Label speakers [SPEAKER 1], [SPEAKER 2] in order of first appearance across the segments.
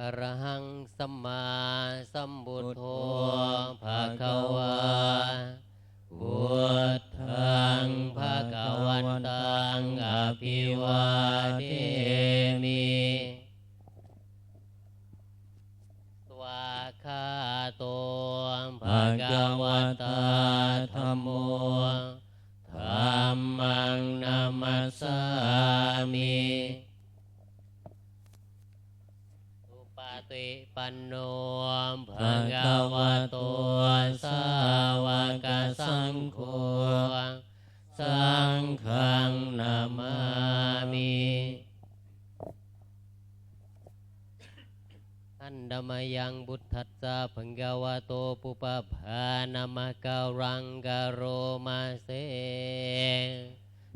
[SPEAKER 1] อรหังสัมมาสัมพุทโธภะคะวาพุทธังภะคะวันตังอภิวาเทมิสวาคาโตภะคะวะตาธัมโมธัมมังนามัสสามิ สุปฏิ ปันโนภะคะวะโตสาวกสังโฆสังฆังนามามิอันดมยังบุตทัสสะภะคะวะโตปุปภานามะการังกะโรมาเส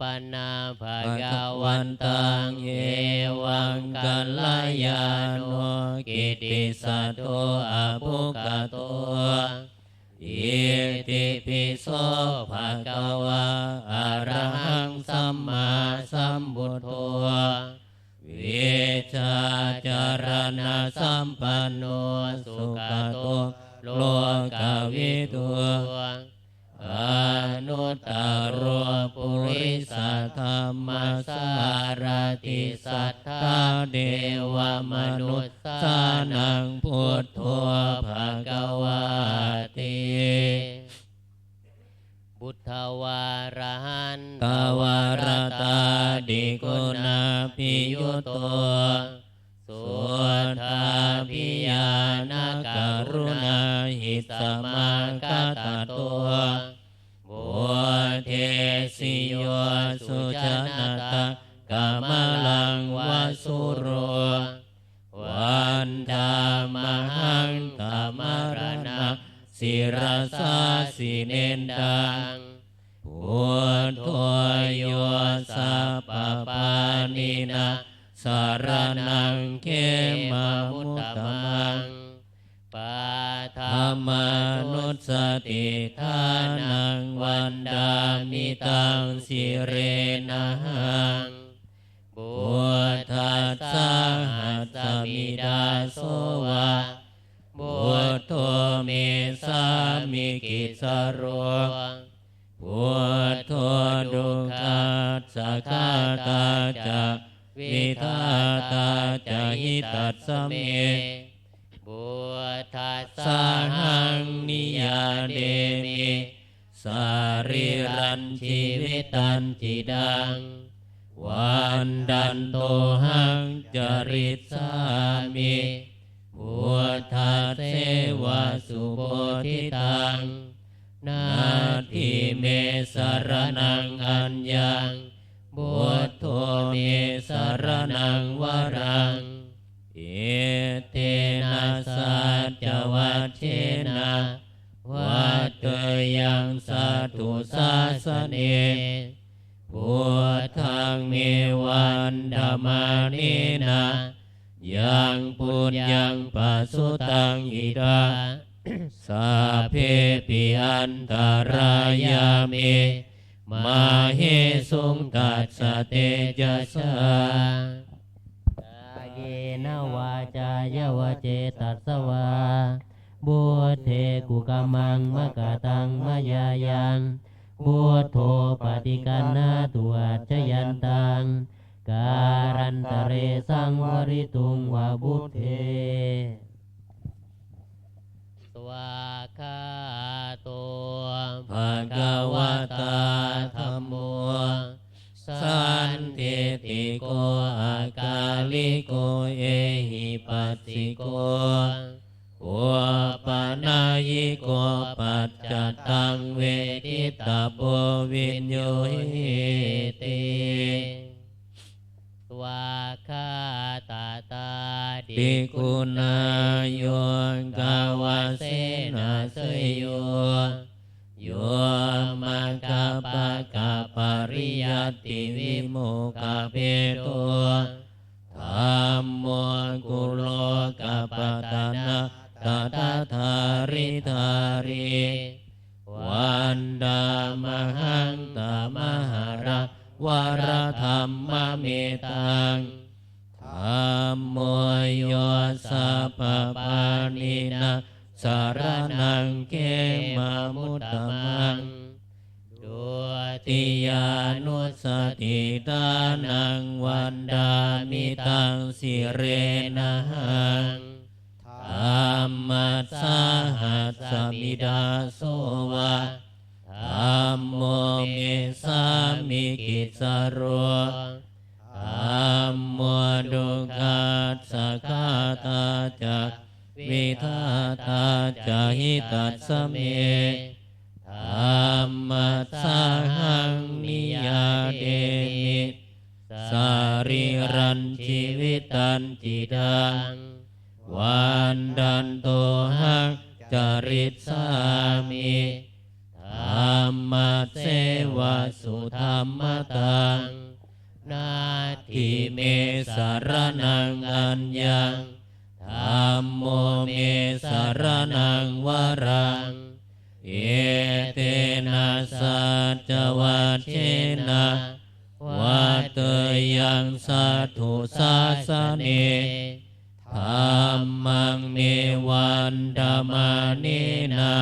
[SPEAKER 1] ปนาภะคะวันตังเอวังกัลลายาโนกิติสัตโตอภุกโตอิติปิโสภะคะวะอะระหังสัมมาสัมพุทโธวิชาจารณะสัมปันโนสุขโตโลกวิทู อนุตตรปุริสธรรมสารติสัทธาเดวมนุษย์สานังพุทโธภะคะวาติบุทธวารหันตวารตาดิโกุณาพิยุโตสุทาพิยานาการุณาหิสมาคตตัว ทานังวันดามิตังสิเรนะหังบุทัสสะหัสมิดาโสวะบุตโตเมสามิกิสโรบุตโตดุขัสสะคาตาจะวิทาตาจะหิตัสเม บุทัสสะหังนิยาเดมิสาริรันชีวิตันจิดัง วันดันโตหังจริตสามิพุทธเสวะสุโพธิตัง นาทิเมสรนังอัญญังบุตโตเมสรนังวรัง อเตนะสัจวัชเชนะวัตเตยังสัตุสาสเนพุทธังเมวันธรรมานินะยังปุญญังปัสสุตังอิดาสาเพปิอันตรายามิมาเฮสุงตัสสะเตจะสสาายนวาจายวเจตัสวาบุเทกุกามังมะกะตังมะยายังพุทโธปฏิกันนาตัวจยันตัง การันตเรสังวริตุงวาบุเทสวาคาโตภะคะวะตาธัมโม สันติติโกอากาลิโกเอหิปัสสิโกหัวปานายโกปัจจตังเวทิตาโบวิญโยหิติ
[SPEAKER 2] วาคาตาตาติคุณายโยกาวาเสนาสยโยโยมังกปะกา ปริยัติวิโมกะเพโตธรรมโมกุโลกะปะตานะตถาธาริธาริวันดามหังตามหาระวรธรรมเมตังธรรมโมโยสัพปานินะสารนังเกมามุตตมัง ติยานุสติตานังวันดามิตังสิเรนะหังธรรมะสหัสสมิดาโสวะ สารนังวรัง เอเตนะสัจวัชเชนะวัตเตยังสัตถุสาสเนธรรมังเมวันดามานินะ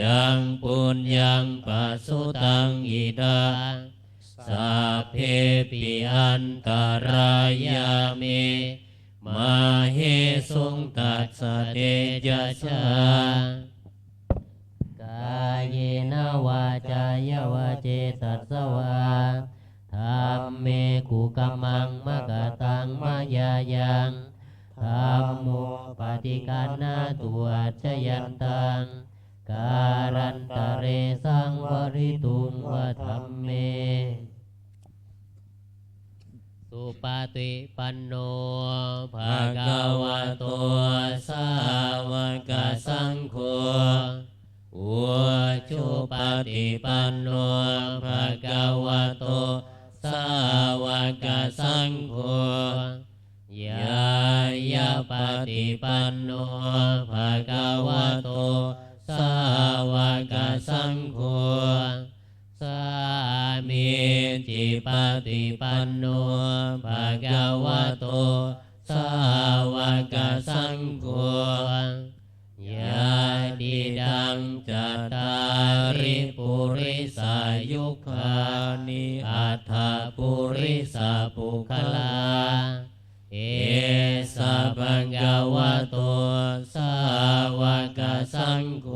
[SPEAKER 2] ยังปุญญังปัสสุตังอิดังสัพเพปิอันตรายามิ มาเฮสุงตัสสเดยะชากายนวาจายวาเจตัสวาธรรมเมกุกัมมังมะกะตังมายายังธรรมโมปฏิกันนาตัวชยันตังการันตเรสังวริตุงวธรรมเม สุปฏิปันโนภะคะวะโตสาวกสังโฆอุชุปฏิปันโนภะคะวะโตสาวกสังโฆยายาปฏิปันโนภะคะวะโตสาวกสังโฆ จิปฏิปันโนภะคะวะโต สาวกสังโฆยาดิดังจัตตาริปุริสายุคานิอัฏฐปุริสาปุคลา เอสะปังกวะโต สาวกสังโฆ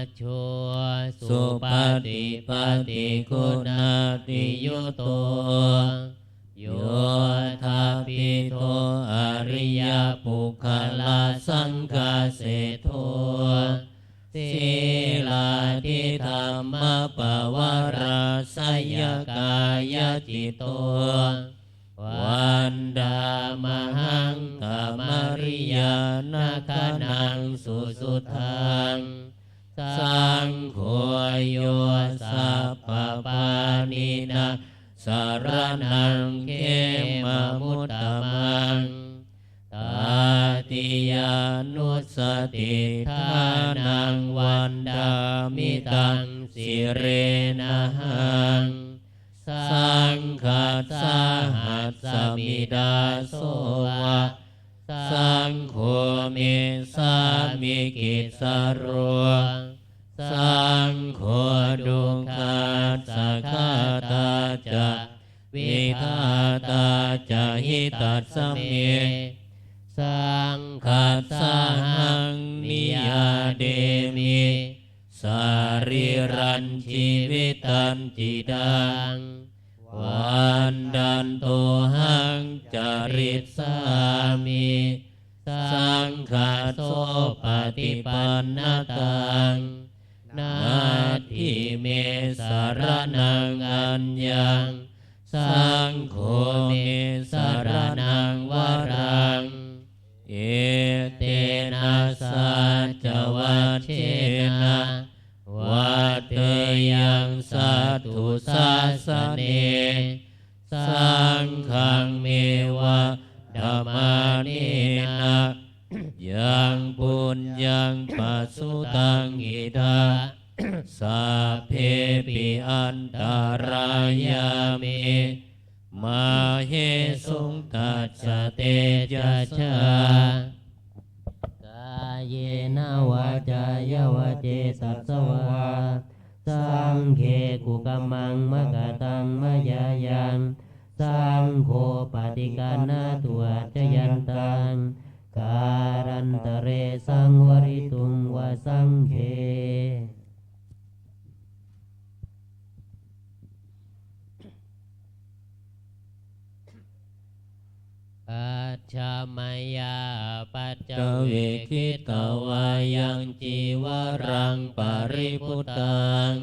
[SPEAKER 2] ธรรมโชสุปฏิปฏิคุณาติยุโตโยธาปิโทอริยปุคลาสังกาเสโทสีลาทิธรรมปวาราสยกายจิตโตวันดามหังธรรมริยานาคานังสุสุทัง สังโฆโยสัพพปานินะสารนังเขมมุตตมังตาติยานุสติทานังวันดามิตังสิเรนะหังสังขัสสาหัสสมิดาโสวะสังโฆเมสามิกิจสโร สังโฆดุขัสสะคาตาจะวิทาตาจะหิตัสสเมสังขัสสะหังนิยาเดมิสาริริรันชีวิตันจิดังวันดันโตหังจริตสามิสังฆาโสปฏิปันนตัง นาทิเมสารนังอัญญัง สังโฆเมสารนังวรัง เอเตนะสัจวัชเชนะวัตเตยังสัตถุสาสเน สังฆังเมวะธัมมานินะ ยังปุญญังปัสสุตังอิทาสัพเพปิอันตารายามิมาเหสุงตัสสเตจะชา
[SPEAKER 1] กายเยนะวาจายวาเจสัสวาสังเคกุกมมังมะกะตังมะยายังสังโฆปฏิกันนาตัวจยันตัง การันตเรสังวริตุงวะสังเค
[SPEAKER 3] ปัจจมยาปัจจ
[SPEAKER 2] เวคิตวายังจีวรังปริพุตัง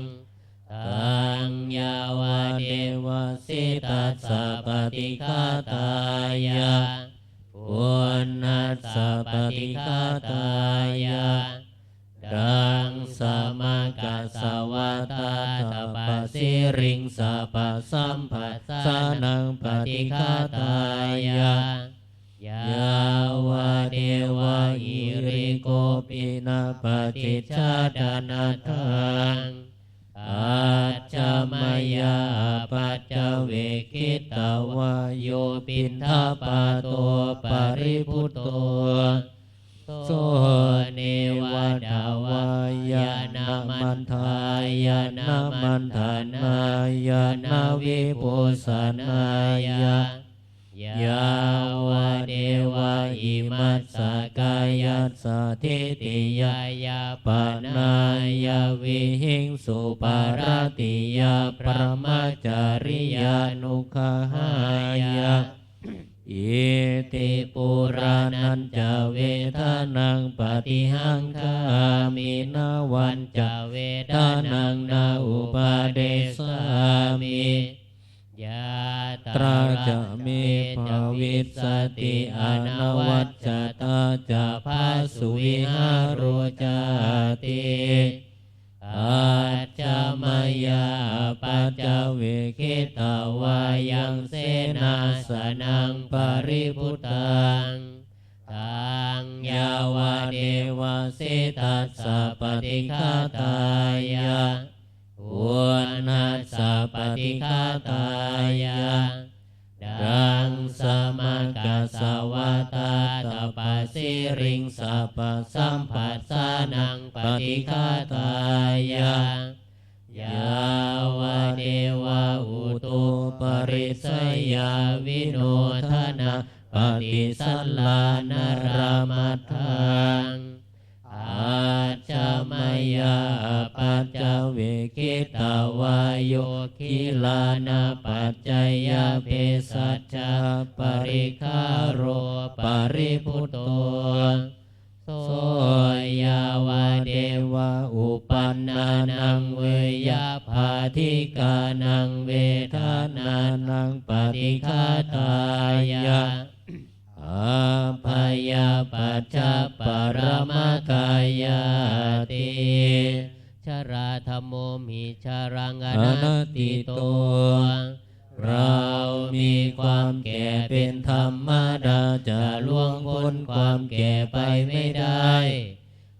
[SPEAKER 2] ตังยาวาเดวสิตัสสะปฏิฆาตายะ ปุณนัสสะปฏิฆาตา ยัสสะทิติยายาปนายาวิหิงสุปารติยาปรมาจาริยานุขหายาอิติปุรานันจะเวทานังปฏิหังคามินาวันจะเวทานังนาอุปาเดสามิ
[SPEAKER 3] ยา
[SPEAKER 2] ตราจะมีภวิสสติอนวัจจตาจะพาสุวิหารุจติอาจจมายาปัจจเวคิตาวายังเสนาสนังปริพุตังตังยาวาเดวสิตัสสะปฏิฆาตายาะปฏิฆาตายาดังสมกัสสวาตาตปะสิริงสัพพสัมผัสสานังปฏิฆาตายายาวะเดวะอุตุปริสยาวิโนทนะปฏิสัลลาน ลานาปัจจยาเพสัจจาปริคาโรปริพุตโตโสยาวาเดวะอุปันนานังเวยาภาธิกานังเวทานานังปฏิฆาตายาอาภยาปัจจปรมกายาติ
[SPEAKER 3] ชราธรรมโมมิชารังอนัต
[SPEAKER 2] ติ
[SPEAKER 3] ติโต
[SPEAKER 2] เรามีความแก่เป็นธรรมดาจะล่วงพ้นความแก่ไปไม่ได้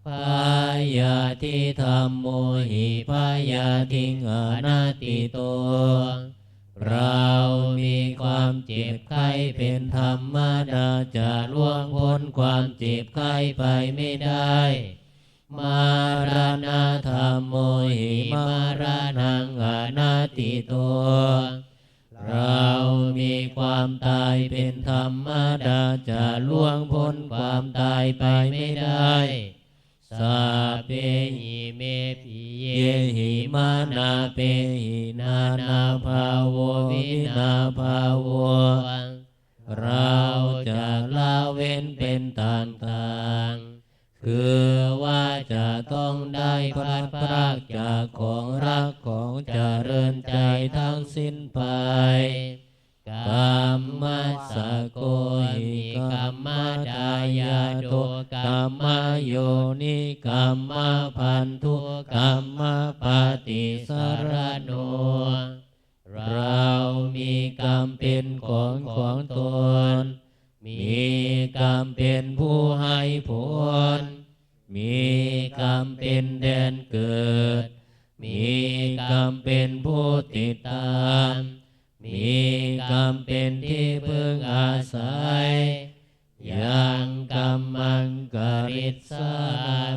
[SPEAKER 2] พายาทิธรรมโมหิพายาทิงอนัตติโต เรามีความเจ็บไข้เป็นธรรมดาจะล่วงพ้นความเจ็บไข้ไปไม่ได้ มารณธรรมโมหิมารนังอนัตติโต เรามีความตายเป็นธรรมดาจะล่วงพ้นความตายไปไม่ได้สสัพเพ
[SPEAKER 3] หิเมปิเย
[SPEAKER 2] เยหิมานาเปหินานาภาโววินาภาโวเราจะละเว้นเป็นต่างๆ คือว่าจะต้องได้พลัดพรากจากของรักของเจริญใจทั้งสิ้นไปกรรมสโกหิกรรมดายาโดกรรมโยนิกรรมพันธุกรรมปฏิสารโน เรามีกรรมเป็นของของตน มีกรรมเป็นผู้ให้ผล มีกรรมเป็นแดนเกิด มีกรรมเป็นผู้ติดตาม มีกรรมเป็นที่พึ่งอาศัยยังกรรมังกริสา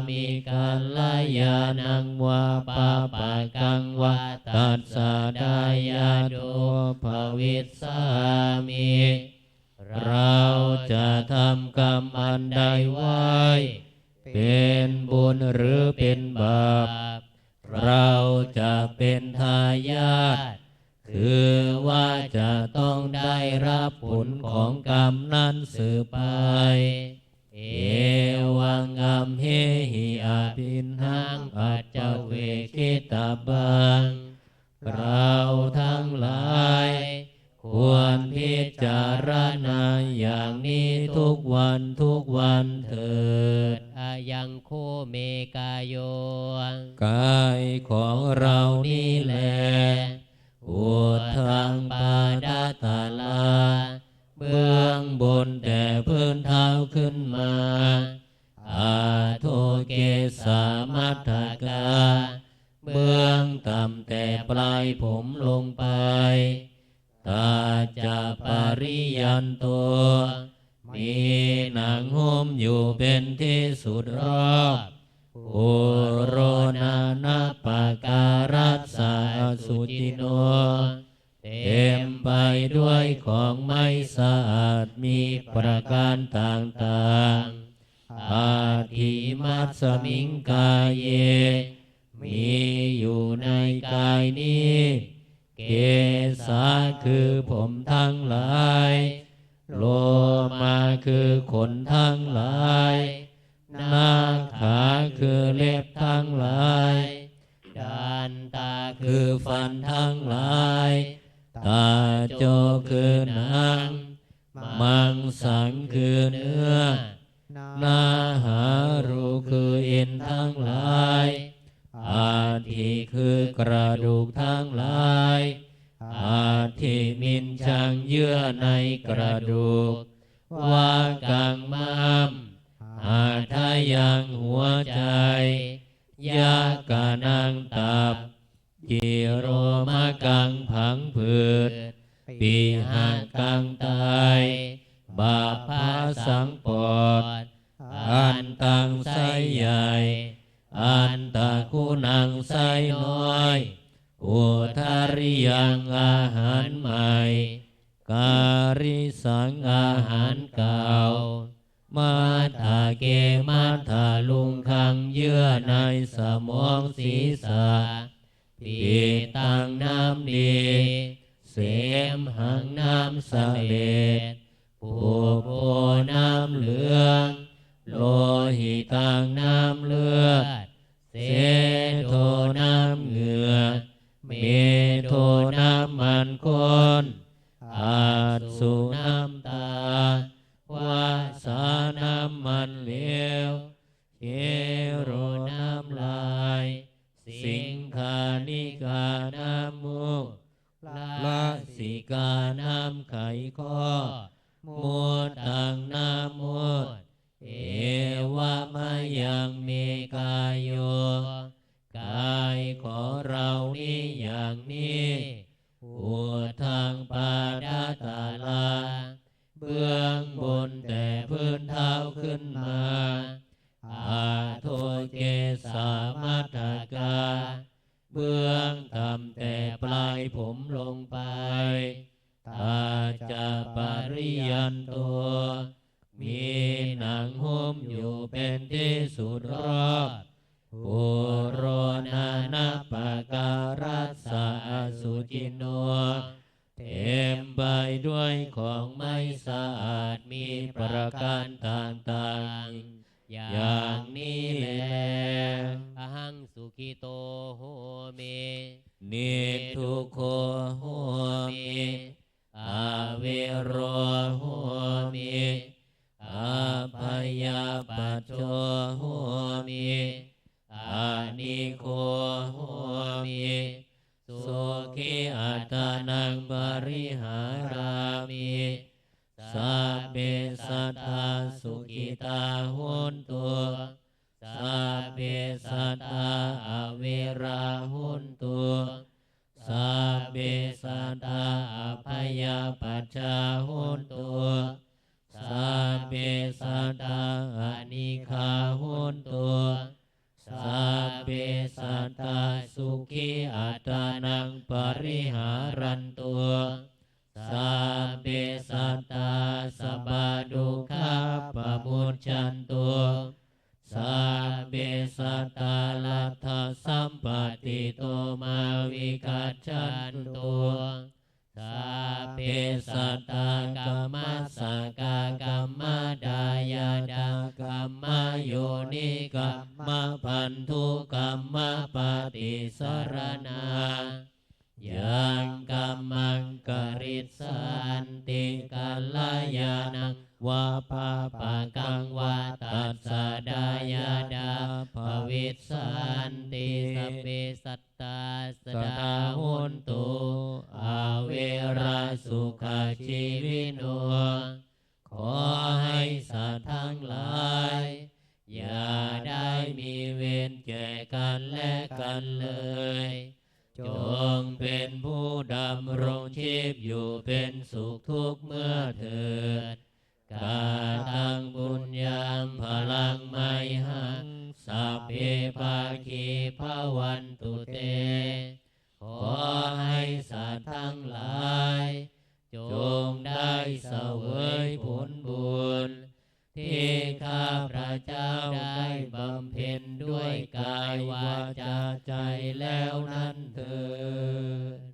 [SPEAKER 2] มีกัลยานังวาปาปะกังวาตัสสะดายาโดภวิสสามิเราจะทำกรรมอันใดไว้ เป็นบุญหรือเป็นบาป เราจะเป็นทายาทคือว่าจะต้องได้รับผลของกรรมนั้นสืบไป เอวังอัมเหหิอาปินหังปัจเจเวกิตาบัง เราทั้งหลาย ควรพิจารณาอย่างนี้ทุกวันทุกวันเถิด
[SPEAKER 3] อายังโคเมกายโย
[SPEAKER 2] กายของเรานี่แหละอุทังปาดาตาลา เบื้องบนแต่พื้นเท้าขึ้นมาอาโทเกสามัทธกา เบื้องต่ำแต่ปลายผมลงไป ตาจะปริยันตัวมีหนังหุ้มอยู่เป็นที่สุดรอบโอโรนานาปาการัสสะอสุจิโน เต็มไปด้วยของไม่สะอาดมีประการต่างๆ อาทิมัสมิงกายเย มีอยู่ในกายนี้ เกสาคือผมทั้งหลาย โลมาคือขนทั้งหลาย นาขาคือเล็บทั้งหลายดันตาคือฟันทั้งหลาย ตาโจคือหนัง มังสังคือเนื้อ นาหารูคือเอ็นทั้งหลาย อาทิคือกระดูกทั้งหลายอาทิมินชังเยื่อในกระดูก ว่ากังมามอาทายังหัวใจ ยากานังตับ กิโรมากังผังผืดปีหากังไตบาปพาสังปอดอันตังไสใหญ่อัน นังไสน้อยอุทาริยังอาหารใหม่ การิสังอาหารเก่า มาถาเกมาถาลุงคังเยื่อในสมองศีรษะปีตังน้ำดีเสมหังน้ำสะเลดปูโพน้ำเหลือง โลหิตังน้ำเลือด เสโทน้ำเหงื่อเมโทน้ำมันคนอา ผมลงไปตาจะปริยันตัวมีหนังหุ้มอยู่เป็นที่สุดรอบปุโรนานาปการัสสะสุจินโนเต็มไปด้วยของไม่สะอาดมีประการต่างๆ อย่างนี้แหละ
[SPEAKER 3] อหังสุขิโตโหเม
[SPEAKER 2] นิทุกโขโหมิอาเวโรโหมิอาพยาปัจโจโหมิอานิโคโหมิสุขิอัตานังปริหารามิสัพเพสัตตาสุขิตาหุนตุ สัพเพสัตตาอเวราหุนตุสัพเพสัตตาอภยาปัจจาหุนตุสัพเพสัตตาอนิคาหุนตุสัพเพสัตตาสุขิอัตานังปริหารันตุสัพเพสัตตาสัพพะดุขาปมุจจันตุ สัพเพสัตตาลัทธสัมปติโตมาวิกัจจันตุสัพเพสัตตากรรมสกากรรมดายาดากรรมโยนิกรรมพันธุกรรมปฏิสรณายังกัมมังกริสันติกัลยานัง วาปาปะกังวาตัสสะดายาดาภวิสันติสัพเพสัตตาสดาหุนตุอาเวราสุขชีวิโนขอให้สัตว์ทั้งหลาย อย่าได้มีเวรแก่กันและกันเลย จงเป็นผู้ดำรงชีพอยู่เป็นสุขทุกเมื่อเถิด กาตังบุญญังพลังไมหังสัพเพปาคีภาวันตุเต ขอให้สัตว์ทั้งหลาย จงได้เสวยผลบุญ ที่ข้าพระเจ้าได้บำเพ็ญด้วยกายวาจาใจแล้วนั้นเถิด